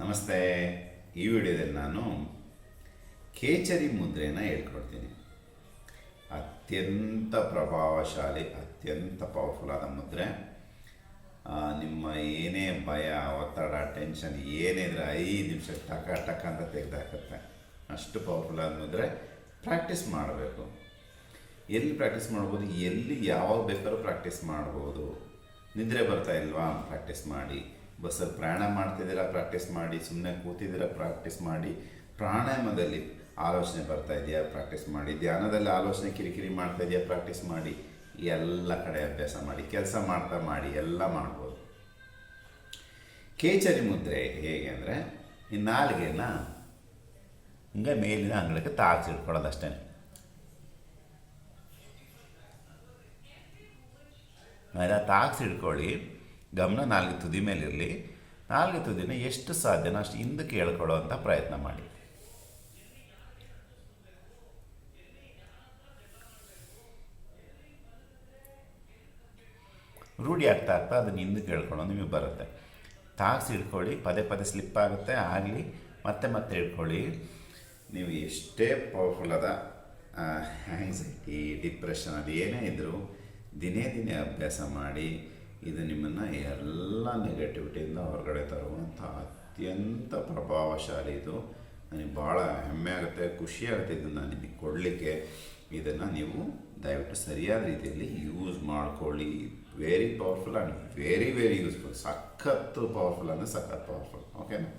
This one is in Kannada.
ನಮಸ್ತೆ, ಈ ವಿಡಿಯೋದಲ್ಲಿ ನಾನು ಕೇಚರಿ ಮುದ್ರೆಯನ್ನು ಹೇಳ್ಕೊಡ್ತೀನಿ. ಅತ್ಯಂತ ಪ್ರಭಾವಶಾಲಿ, ಅತ್ಯಂತ ಪವರ್ಫುಲ್ ಆದ ಮುದ್ರೆ. ನಿಮ್ಮ ಏನೇ ಭಯ, ಒತ್ತಡ ಟೆನ್ಷನ್ ಏನೇ ಇದ್ರೆ ಐದು ನಿಮಿಷ ಟಕ ಟಕ ಅಂತ ತೆಗೆದಾಕತ್ತೆ. ಅಷ್ಟು ಪವರ್ಫುಲ್ ಆದ ಮುದ್ರೆ ಪ್ರಾಕ್ಟೀಸ್ ಮಾಡಬೇಕು. ಎಲ್ಲಿ ಪ್ರಾಕ್ಟೀಸ್ ಮಾಡ್ಬೋದು? ಎಲ್ಲಿ ಯಾವಾಗ ಬೇಕಾದ್ರೂ ಪ್ರಾಕ್ಟೀಸ್ ಮಾಡ್ಬೋದು. ನಿದ್ರೆ ಬರ್ತಾ ಇಲ್ವಾ? ಪ್ರಾಕ್ಟೀಸ್ ಮಾಡಿ. ಬಸ್ಸಲ್ಲಿ ಪ್ರಯಾಣ ಮಾಡ್ತಿದ್ದೀರಾ ಪ್ರಾಕ್ಟೀಸ್ ಮಾಡಿ ಸುಮ್ಮನೆ ಕೂತಿದ್ದೀರಾ ಪ್ರಾಕ್ಟೀಸ್ ಮಾಡಿ, ಪ್ರಾಣಾಯಾಮದಲ್ಲಿ ಆಲೋಚನೆ ಬರ್ತಾ ಇದೆಯಾ ಪ್ರಾಕ್ಟೀಸ್ ಮಾಡಿ, ಧ್ಯಾನದಲ್ಲಿ ಆಲೋಚನೆ ಕಿರಿಕಿರಿ ಮಾಡ್ತಾ ಇದೆಯಾ ಪ್ರಾಕ್ಟೀಸ್ ಮಾಡಿ, ಎಲ್ಲ ಕಡೆ ಅಭ್ಯಾಸ ಮಾಡಿ, ಕೆಲಸ ಮಾಡ್ತಾ ಮಾಡಿ, ಎಲ್ಲ ಮಾಡ್ಬೋದು. ಕೇಚರಿ ಮುದ್ರೆ ಹೇಗೆ ಅಂದರೆ, ಈ ನಾಲಿಗೆನ ಹಿಂಗೆ ಮೇಲಿನ ಅಂಗಳಕ್ಕೆ ತಾಗ್ಸಿಟ್ಕೊಳ್ಳೋದು ಅಷ್ಟೇ. ಆಯ್ತಾ ತಾಗ್ಸಿ ಹಿಡ್ಕೊಳ್ಳಿ ಗಮನ ನಾಲ್ಕು ತುದಿ ಮೇಲೆ ಇರಲಿ. ನಾಲ್ಕು ತುದಿನ ಎಷ್ಟು ಸಾಧ್ಯನೋ ಅಷ್ಟು ಹಿಂದಕ್ಕೆ ಹೇಳ್ಕೊಳ್ಳೋ ಪ್ರಯತ್ನ ಮಾಡಿ. ರೂಢಿ ಆಗ್ತಾ ಆಗ್ತಾ ಅದನ್ನು ಹಿಂದಕ್ಕೆ ಹೇಳ್ಕೊಳ್ಳೋದು ನಿಮಗೆ ಬರುತ್ತೆ. ತಾಕ್ಸ್ ಹಿಡ್ಕೊಳ್ಳಿ, ಪದೇ ಪದೇ ಸ್ಲಿಪ್ ಆಗುತ್ತೆ, ಆಗಲಿ, ಮತ್ತೆ ಮತ್ತೆ ಹಿಡ್ಕೊಳ್ಳಿ ನೀವು ಎಷ್ಟೇ ಪವರ್ಫುಲ್ ಅದ ಆ್ಯಂಗ್ಸೈಟಿ ಡಿಪ್ರೆಷನ್ ಅದು ಏನೇ ಇದ್ದರೂ ದಿನೇ ದಿನೇ ಅಭ್ಯಾಸ ಮಾಡಿ ಇದು ನಿಮ್ಮನ್ನು ಎಲ್ಲ ನೆಗೆಟಿವಿಟಿಯಿಂದ ಹೊರಗಡೆ ತರುವಂಥ ಅತ್ಯಂತ ಪ್ರಭಾವಶಾಲಿ ಇದು. ನನಗೆ ಭಾಳ ಹೆಮ್ಮೆ ಆಗುತ್ತೆ, ಖುಷಿ ಆಗುತ್ತೆ ಇದನ್ನು ನಿಮಗೆ ಕೊಡಲಿಕ್ಕೆ. ಇದನ್ನು ನೀವು ದಯವಿಟ್ಟು ಸರಿಯಾದ ರೀತಿಯಲ್ಲಿ ಯೂಸ್ ಮಾಡ್ಕೊಳ್ಳಿ. Very powerful and very very useful ಸಖತ್ತು ಪವರ್ಫುಲ್ ಅಂದರೆ ಸಖತ್ ಪವರ್ಫುಲ್ ಓಕೆನಾ